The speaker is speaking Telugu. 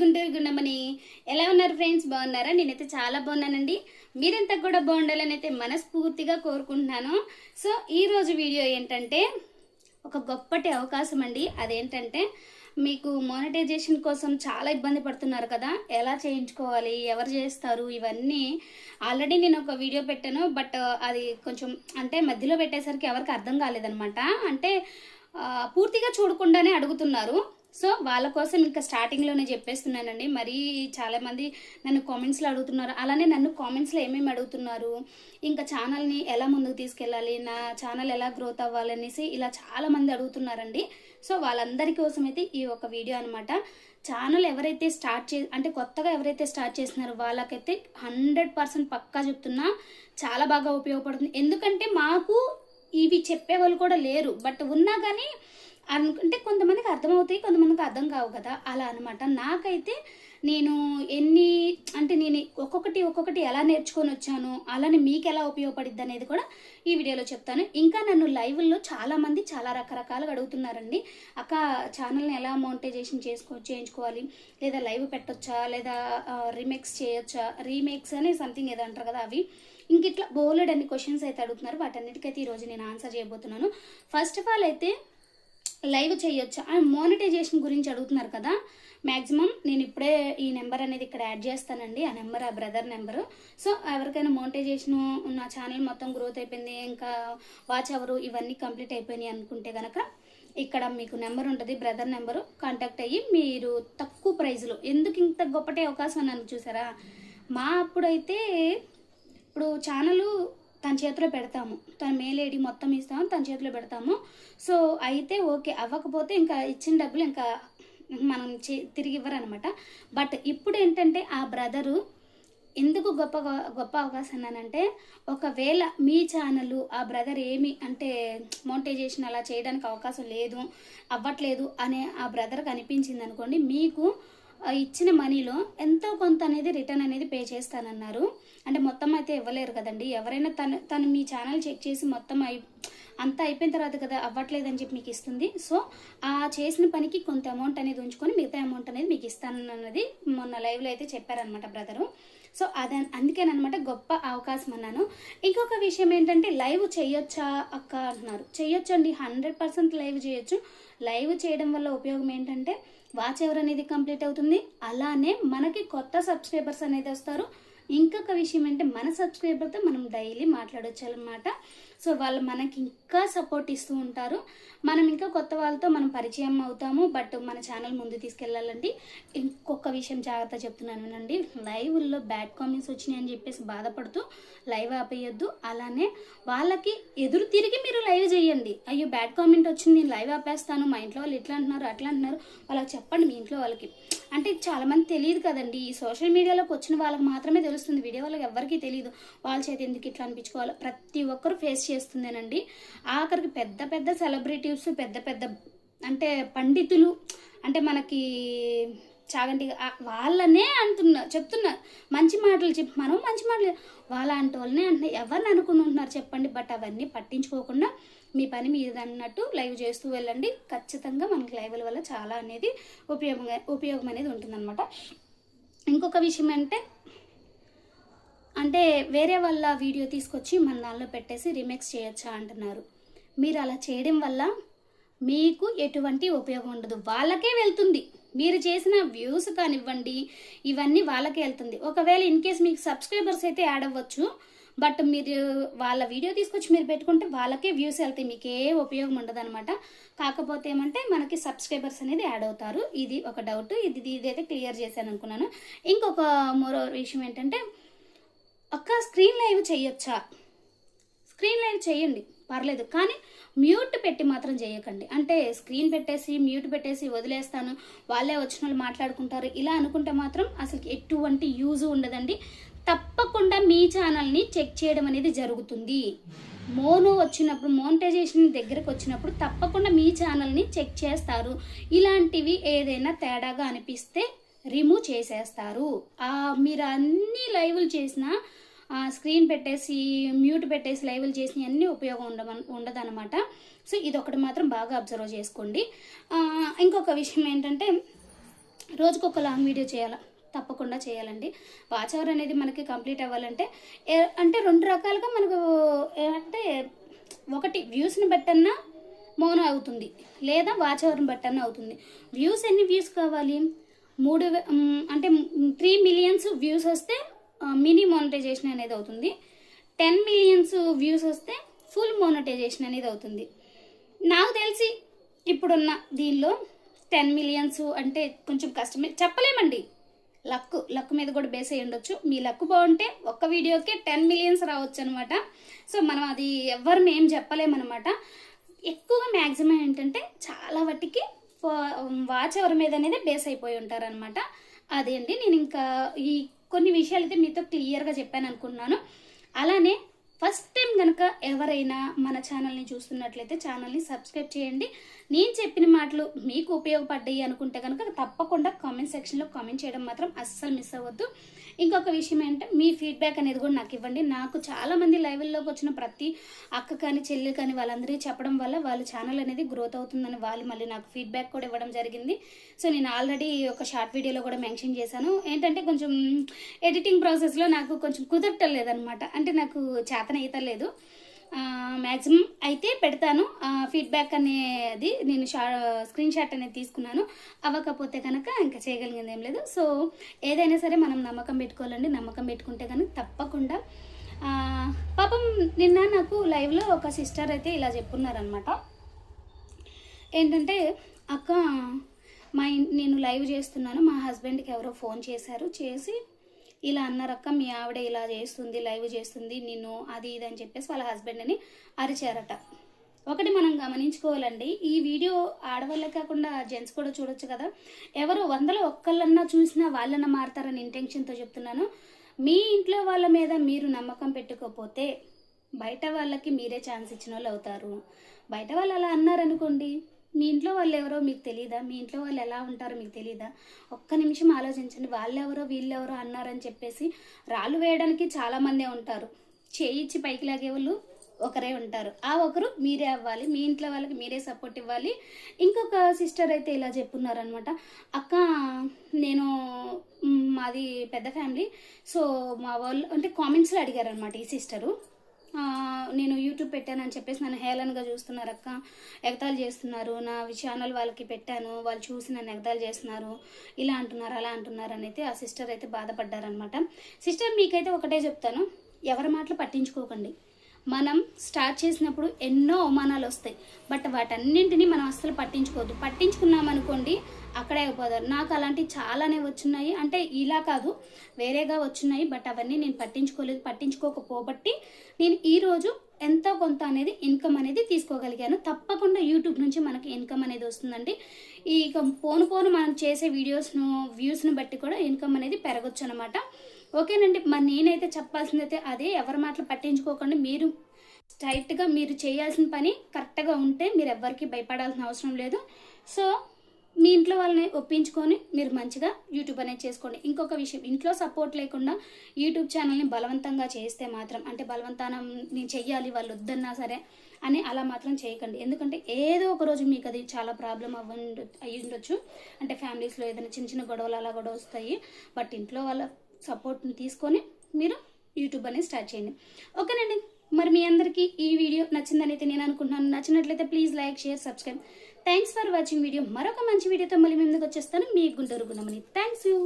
గుంటూరు గుండమని ఎలా ఉన్నారు ఫ్రెండ్స్? బాగున్నారా? నేనైతే చాలా బాగున్నానండి. మీరెంత కూడా బాగుండాలని అయితే మనస్ఫూర్తిగా కోరుకుంటున్నాను. సో ఈరోజు వీడియో ఏంటంటే ఒక గొప్పటి అవకాశం అండి. అదేంటంటే మీకు మానిటైజేషన్ కోసం చాలా ఇబ్బంది పడుతున్నారు కదా. ఎలా చేయించుకోవాలి? ఎవరు చేస్తారు? ఇవన్నీ ఆల్రెడీ నేను ఒక వీడియో పెట్టాను. బట్ అది కొంచెం అంటే మధ్యలో పెట్టేసరికి ఎవరికి అర్థం కాలేదనమాట అంటే పూర్తిగా చూడకుండానే అడుగుతున్నారు. సో వాళ్ళ కోసం ఇంకా స్టార్టింగ్లోనే చెప్పేస్తున్నానండి. మరీ చాలామంది నన్ను కామెంట్స్లో అడుగుతున్నారు. అలానే నన్ను కామెంట్స్లో ఏమేమి అడుగుతున్నారు? ఇంకా ఛానల్ని ఎలా ముందుకు తీసుకెళ్ళాలి? నా ఛానల్ ఎలా గ్రోత్ అవ్వాలనేసి ఇలా చాలామంది అడుగుతున్నారండి. సో వాళ్ళందరి కోసం అయితే ఈ ఒక వీడియో అనమాట ఛానల్ ఎవరైతే స్టార్ట్ చే అంటే కొత్తగా ఎవరైతే స్టార్ట్ చేస్తున్నారో వాళ్ళకైతే హండ్రెడ్ పర్సెంట్ పక్కా చెప్తున్నా చాలా బాగా ఉపయోగపడుతుంది. ఎందుకంటే మాకు ఇవి చెప్పే వాళ్ళు కూడా లేరు. బట్ ఉన్నా కానీ అనుకుంటే కొంతమందికి అర్థమవుతాయి కొంతమందికి అర్థం కావు కదా. అలా అనమాట నాకైతే నేను ఎన్ని అంటే నేను ఒక్కొక్కటి ఒక్కొక్కటి ఎలా నేర్చుకొని వచ్చాను అలానే మీకు ఎలా ఉపయోగపడిద్ది అనేది కూడా ఈ వీడియోలో చెప్తాను. ఇంకా నన్ను లైవ్లో చాలామంది చాలా రకరకాలుగా అడుగుతున్నారండి. అక్క ఛానల్ని ఎలా మోనిటైజేషన్ చేసుకో చేయించుకోవాలి? లేదా లైవ్ పెట్టొచ్చా? లేదా రీమేక్స్ చేయొచ్చా? రీమేక్స్ అని సంథింగ్ ఏదో అంటారు కదా అవి. ఇంక ఇట్లా బోలెడ్ అన్ని క్వశ్చన్స్ అయితే అడుగుతున్నారు. వాటన్నిటికైతే ఈరోజు నేను ఆన్సర్ చేయబోతున్నాను. ఫస్ట్ ఆఫ్ ఆల్ అయితే లైవ్ చేయొచ్చు. అండ్ మోనిటైజేషన్ గురించి అడుగుతున్నారు కదా. మ్యాక్సిమం నేను ఇప్పుడే ఈ నెంబర్ అనేది ఇక్కడ యాడ్ చేస్తానండి. ఆ నెంబర్ ఆ బ్రదర్ నెంబరు. సో ఎవరికైనా మోనిటైజేషన్ నా ఛానల్ మొత్తం గ్రోత్ అయిపోయింది ఇంకా వాచ్ ఎవరు ఇవన్నీ కంప్లీట్ అయిపోయినాయి అనుకుంటే కనుక ఇక్కడ మీకు నెంబర్ ఉంటుంది బ్రదర్ నెంబరు కాంటాక్ట్ అయ్యి మీరు తక్కువ ప్రైజ్లో ఎందుకు ఇంత గొప్పటి అవకాశం నన్ను చూసారా? మా అప్పుడైతే ఇప్పుడు ఛానల్ తన చేతిలో పెడతాము. తన మేలేడి మొత్తం ఇస్తాము తన చేతిలో పెడతాము. సో అయితే ఓకే అవ్వకపోతే ఇంకా ఇచ్చిన డబ్బులు ఇంకా మనం చే- తిరిగి ఇవ్వరనమాట బట్ ఇప్పుడు ఏంటంటే ఆ బ్రదరు ఎందుకు గొప్ప గొప్ప అవకాశం అంటే ఒకవేళ మీ ఛానల్ ఆ బ్రదర్ ఏమి అంటే మోనిటైజేషన్ అలా చేయడానికి అవకాశం లేదు అవ్వట్లేదు అనే ఆ బ్రదర్కి అనిపించింది అనుకోండి మీకు ఇచ్చిన మనీలో ఎంతో కొంత అనేది రిటర్న్ అనేది పే చేస్తానన్నారు. అంటే మొత్తం అయితే ఇవ్వలేరు కదండి. ఎవరైనా తను తను మీ ఛానల్ చెక్ చేసి మొత్తం అయి అంతా అయిపోయిన తర్వాత కదా అవ్వట్లేదని చెప్పి మీకు ఇస్తుంది. సో ఆ చేసిన పనికి కొంత అమౌంట్ అనేది ఉంచుకొని మిగతా అమౌంట్ అనేది మీకు ఇస్తానన్నది మొన్న లైవ్లో అయితే చెప్పారనమాట బ్రదరు సో అదే అందుకేనమాట గొప్ప అవకాశం అన్నాను. ఇంకొక విషయం ఏంటంటే లైవ్ చేయొచ్చా అక్క అంటున్నారు. చేయొచ్చండి హండ్రెడ్ పర్సెంట్ లైవ్ చేయొచ్చు. లైవ్ చేయడం వల్ల ఉపయోగం ఏంటంటే వాచ్ ఎవర్ అనేది కంప్లీట్ అవుతుంది. అలానే మనకి కొత్త సబ్స్క్రైబర్స్ అనేది వస్తారు. ఇంకొక విషయం అంటే మన సబ్స్క్రైబర్తో మనం డైలీ మాట్లాడొచ్చు అనమాట సో వాళ్ళు మనకి ఇంకా సపోర్ట్ ఇస్తూ ఉంటారు. మనం ఇంకా కొత్త వాళ్ళతో మనం పరిచయం అవుతాము. బట్ మన ఛానల్ ముందు తీసుకెళ్ళాలండి. ఇంకొక విషయం జాగ్రత్త చెప్తున్నాను వినండి. లైవ్లో బ్యాడ్ కామెంట్స్ వచ్చినాయి అని చెప్పేసి బాధపడుతూ లైవ్ ఆపేయొద్దు. అలానే వాళ్ళకి ఎదురు తిరిగి మీరు లైవ్ చేయండి. అయ్యో బ్యాడ్ కామెంట్ వచ్చింది. నేను లైవ్ ఆపేస్తాను. మా ఇంట్లో వాళ్ళు ఇట్లా అంటున్నారు అట్లా అంటున్నారు. వాళ్ళకి చెప్పండి మీ ఇంట్లో వాళ్ళకి. అంటే చాలా మంది తెలియదు కదండి. ఈ సోషల్ మీడియాలోకి వచ్చిన వాళ్ళకి మాత్రమే తెలుస్తుంది. వీడియో వాళ్ళకి ఎవరికీ తెలియదు. వాళ్ళ చేతి ఎందుకు ఇట్లా అనిపించుకోవాలి. ప్రతి ఒక్కరు ఫేస్ చేస్తుందేనండి. ఆఖరికి పెద్ద పెద్ద సెలబ్రిటీస్ పెద్ద పెద్ద అంటే పండితులు అంటే మనకి చాగంటి వాళ్ళనే అంటున్నా చెప్తున్నా. మంచి మాటలు చెప్పి మనం మంచి మాటలు వాళ్ళ అంటే వాళ్ళనే అంటున్నా. ఎవరిని అనుకుంటున్నారు చెప్పండి. బట్ అవన్నీ పట్టించుకోకుండా మీ పని మీదన్నట్టు లైవ్ చేస్తూ వెళ్ళండి. ఖచ్చితంగా మనకి లైవ్ల వల్ల చాలా అనేది ఉపయోగం ఉపయోగం అనేది ఉంటుందన్నమాట. ఇంకొక విషయం అంటే అంటే వేరే వాళ్ళ వీడియో తీసుకొచ్చి మన దానిలో పెట్టేసి రిమిక్స్ చేయొచ్చా అంటున్నారు. మీరు అలా చేయడం వల్ల మీకు ఎటువంటి ఉపయోగం ఉండదు. వాళ్ళకే వెళ్తుంది. మీరు చేసిన వ్యూస్ కానివ్వండి ఇవన్నీ వాళ్ళకే వెళ్తుంది. ఒకవేళ ఇన్ కేస్ మీకు సబ్స్క్రైబర్స్ అయితే యాడ్ అవ్వచ్చు. బట్ మీరు వాళ్ళ వీడియో తీసుకొచ్చి మీరు పెట్టుకుంటే వాళ్ళకే వ్యూస్ వెళ్తాయి. మీకు ఏ ఉపయోగం ఉండదు అనమాట కాకపోతే ఏమంటే మనకి సబ్స్క్రైబర్స్ అనేది యాడ్ అవుతారు. ఇది ఒక డౌట్. ఇది ఇదైతే క్లియర్ చేశాను అనుకున్నాను. ఇంకొక మరో విషయం ఏంటంటే ఒక్క స్క్రీన్ లైవ్ చేయొచ్చా? స్క్రీన్ లైవ్ చేయండి. పర్లేదు. కానీ మ్యూట్ పెట్టి మాత్రం చేయకండి. అంటే స్క్రీన్ పెట్టేసి మ్యూట్ పెట్టేసి వదిలేస్తాను. వాళ్ళే వచ్చిన వాళ్ళు మాట్లాడుకుంటారు. ఇలా అనుకుంటే మాత్రం అసలు ఎటువంటి యూజ్ ఉండదండి. తప్పకుండా మీ ఛానల్ని చెక్ చేయడం అనేది జరుగుతుంది. మోనో వచ్చినప్పుడు మోనిటైజేషన్ దగ్గరకు వచ్చినప్పుడు తప్పకుండా మీ ఛానల్ని చెక్ చేస్తారు. ఇలాంటివి ఏదైనా తేడాగా అనిపిస్తే రిమూవ్ చేసేస్తారు. మీరు అన్ని లైవ్లు చేసినా స్క్రీన్ పెట్టేసి మ్యూట్ పెట్టేసి లైవ్లు చేసిన అన్నీ ఉపయోగం ఉండమ ఉండదన్నమాట. సో ఇదొకటి మాత్రం బాగా అబ్జర్వ్ చేసుకోండి. ఇంకొక విషయం ఏంటంటే రోజుకొక లాంగ్ వీడియో చేయాలా తప్పకుండా చేయాలండి. వాచ్ అనేది మనకి కంప్లీట్ అవ్వాలంటే అంటే రెండు రకాలుగా మనకు అంటే ఒకటి వ్యూస్ని బట్టన్నా మోనో అవుతుంది లేదా వాచవర్ని బట్టన్నా అవుతుంది. వ్యూస్ ఎన్ని వ్యూస్ కావాలి? మూడు అంటే త్రీ మిలియన్స్ వ్యూస్ వస్తే మినీ మోనటైజేషన్ అనేది అవుతుంది. టెన్ మిలియన్స్ వ్యూస్ వస్తే ఫుల్ మోనటైజేషన్ అనేది అవుతుంది. నాకు తెలిసి ఇప్పుడున్న దీనిలో టెన్ మిలియన్స్ అంటే కొంచెం కష్టమే. చెప్పలేమండి. లక్ లక్ మీద కూడా బేస్ అయ్యి ఉండొచ్చు. మీ లక్ బాగుంటే ఒక్క వీడియోకి టెన్ మిలియన్స్ రావచ్చు అనమాట సో మనం అది ఎవరిని ఏం చెప్పలేమన్నమాట ఎక్కువగా మ్యాక్సిమం ఏంటంటే చాలా వాటికి వాచ్ ఎవరి మీద అనేది బేస్ అయిపోయి ఉంటారనమాట. అదే అండి నేను ఇంకా ఈ కొన్ని విషయాలు అయితే మీతో క్లియర్గా చెప్పాను అనుకున్నాను అలానే ఫస్ట్ టైం కనుక ఎవరైనా మన ఛానల్ని చూస్తున్నట్లయితే ఛానల్ని సబ్స్క్రైబ్ చేయండి. నేను చెప్పిన మాటలు మీకు ఉపయోగపడ్డాయి అనుకుంటే కనుక తప్పకుండా కామెంట్ సెక్షన్లో కామెంట్ చేయడం మాత్రం అస్సలు మిస్ అవ్వద్దు. ఇంకొక విషయం ఏంటంటే మీ ఫీడ్బ్యాక్ అనేది కూడా నాకు ఇవ్వండి. నాకు చాలామంది లైవ్లోకి వచ్చిన ప్రతి అక్క కానీ చెల్లి కానీ వాళ్ళందరికీ చెప్పడం వల్ల వాళ్ళ ఛానల్ అనేది గ్రోత్ అవుతుందని వాళ్ళు మళ్ళీ నాకు ఫీడ్బ్యాక్ కూడా ఇవ్వడం జరిగింది. సో నేను ఆల్రెడీ ఒక షార్ట్ వీడియోలో కూడా మెన్షన్ చేశాను. ఏంటంటే కొంచెం ఎడిటింగ్ ప్రాసెస్లో నాకు కొంచెం కుదరటం లేదనమాట. అంటే నాకు చేతన ఈతలేదు మ్యాక్సిమం అయితే పెడతాను. ఫీడ్బ్యాక్ అనేది నేను షా స్క్రీన్ షాట్ అనేది తీసుకున్నాను. అవ్వకపోతే కనుక ఇంకా చేయగలిగింది ఏం లేదు. సో ఏదైనా సరే మనం నమ్మకం పెట్టుకోవాలండి. నమ్మకం పెట్టుకుంటే కనుక తప్పకుండా. పాపం నిన్న నాకు లైవ్లో ఒక సిస్టర్ అయితే ఇలా చెప్పున్నారనమాట ఏంటంటే అక్క మా నేను లైవ్ చేస్తున్నాను. మా హస్బెండ్కి ఎవరో ఫోన్ చేశారు. చేసి ఇలా అన్నారక్క మీ ఆవిడ ఇలా చేస్తుంది లైవ్ చేస్తుంది నిన్ను అది ఇది అని చెప్పేసి వాళ్ళ హస్బెండ్ని అరిచారట. ఒకటి మనం గమనించుకోవాలండి ఈ వీడియో ఆడవాళ్ళే కాకుండా జెంట్స్ కూడా చూడొచ్చు కదా. ఎవరు వందల ఒక్కళ్ళన్నా చూసినా వాళ్ళన్న మారతారని ఇంటెన్షన్తో చెప్తున్నాను. మీ ఇంట్లో వాళ్ళ మీద మీరు నమ్మకం పెట్టుకోకపోతే బయట వాళ్ళకి మీరే ఛాన్స్ ఇచ్చిన వాళ్ళు అవుతారు. బయట వాళ్ళు అలా అన్నారనుకోండి మీ ఇంట్లో వాళ్ళు ఎవరో మీకు తెలియదా మీ ఇంట్లో వాళ్ళు ఎలా ఉంటారో మీకు తెలియదా ఒక్క నిమిషం ఆలోచించండి. వాళ్ళెవరో వీళ్ళెవరో అన్నారని చెప్పేసి రాళ్ళు వేయడానికి చాలామందే ఉంటారు. చేయిచ్చి పైకి లాగే వాళ్ళు ఒకరే ఉంటారు. ఆ ఒకరు మీరే అవ్వాలి. మీ ఇంట్లో వాళ్ళకి మీరే సపోర్ట్ ఇవ్వాలి. ఇంకొక సిస్టర్ అయితే ఇలా చెప్పున్నారనమాట అక్క నేను మాది పెద్ద ఫ్యామిలీ. సో మా వాళ్ళు అంటే కామెంట్స్లో అడిగారనమాట ఈ సిస్టరు. నేను యూట్యూబ్ పెట్టానని చెప్పేసి నన్ను హేళనగా చూస్తున్నారు అక్క. ఎగతాలు చేస్తున్నారు. నా ఛానల్ వాళ్ళకి పెట్టాను. వాళ్ళు చూసి నన్ను ఎగతాలు చేస్తున్నారు. ఇలా అంటున్నారు అలా అంటున్నారు అని అయితే ఆ సిస్టర్ అయితే బాధపడ్డారనమాట సిస్టర్ మీకైతే ఒకటే చెప్తాను. ఎవరి మాటలు పట్టించుకోకండి. మనం స్టార్ట్ చేసినప్పుడు ఎన్నో అవమానాలు వస్తాయి. బట్ వాటన్నింటినీ మనం అస్సలు పట్టించుకోవద్దు. పట్టించుకున్నామనుకోండి అక్కడే అయిపోతారు. నాకు అలాంటివి చాలానే వచ్చున్నాయి. అంటే ఇలా కాదు వేరేగా వచ్చున్నాయి. బట్ అవన్నీ నేను పట్టించుకోలేదు. పట్టించుకోకపోబట్టి నేను ఈరోజు ఎంత కొంత అనేది ఇన్కమ్ అనేది తీసుకోగలిగాను. తప్పకుండా యూట్యూబ్ నుంచి మనకి ఇన్కమ్ అనేది వస్తుందండి. ఈ ఇక పోను పోను మనం చేసే వీడియోస్ను వ్యూస్ను బట్టి కూడా ఇన్కమ్ అనేది పెరగచ్చు అనమాట ఓకేనండి మరి నేనైతే చెప్పాల్సింది అయితే అదే ఎవరి మాటలు పట్టించుకోకుండా మీరు స్ట్రైట్గా మీరు చేయాల్సిన పని కరెక్ట్గా ఉంటే మీరు ఎవ్వరికి భయపడాల్సిన అవసరం లేదు. సో మీ ఇంట్లో వాళ్ళని ఒప్పించుకొని మీరు మంచిగా యూట్యూబ్ అనేది చేసుకోండి. ఇంకొక విషయం ఇంట్లో సపోర్ట్ లేకుండా యూట్యూబ్ ఛానల్ని బలవంతంగా చేస్తే మాత్రం అంటే బలవంతానం నేను చెయ్యాలి వాళ్ళు వద్దన్నా సరే అని అలా మాత్రం చేయకండి. ఎందుకంటే ఏదో ఒక రోజు మీకు అది చాలా ప్రాబ్లం అవ్వ అయ్యి ఉండొచ్చు అంటే ఫ్యామిలీస్లో ఏదైనా చిన్న చిన్న గొడవలు అలా కూడా వస్తాయి. బట్ ఇంట్లో వాళ్ళ సపోర్ట్ని తీసుకొని మీరు యూట్యూబ్ అనేది స్టార్ట్ చేయండి. ఓకేనండి? మరి మీ అందరికీ ఈ వీడియో నచ్చిందని అయితే నేను అనుకుంటున్నాను. నచ్చినట్లయితే please like share subscribe. Thanks for watching video. మరొక మంచి వీడియోతో మళ్ళీ మీ ముందుకు వచ్చేస్తాను. మీ గుంటూరు గుణమని థ్యాంక్స్ యూ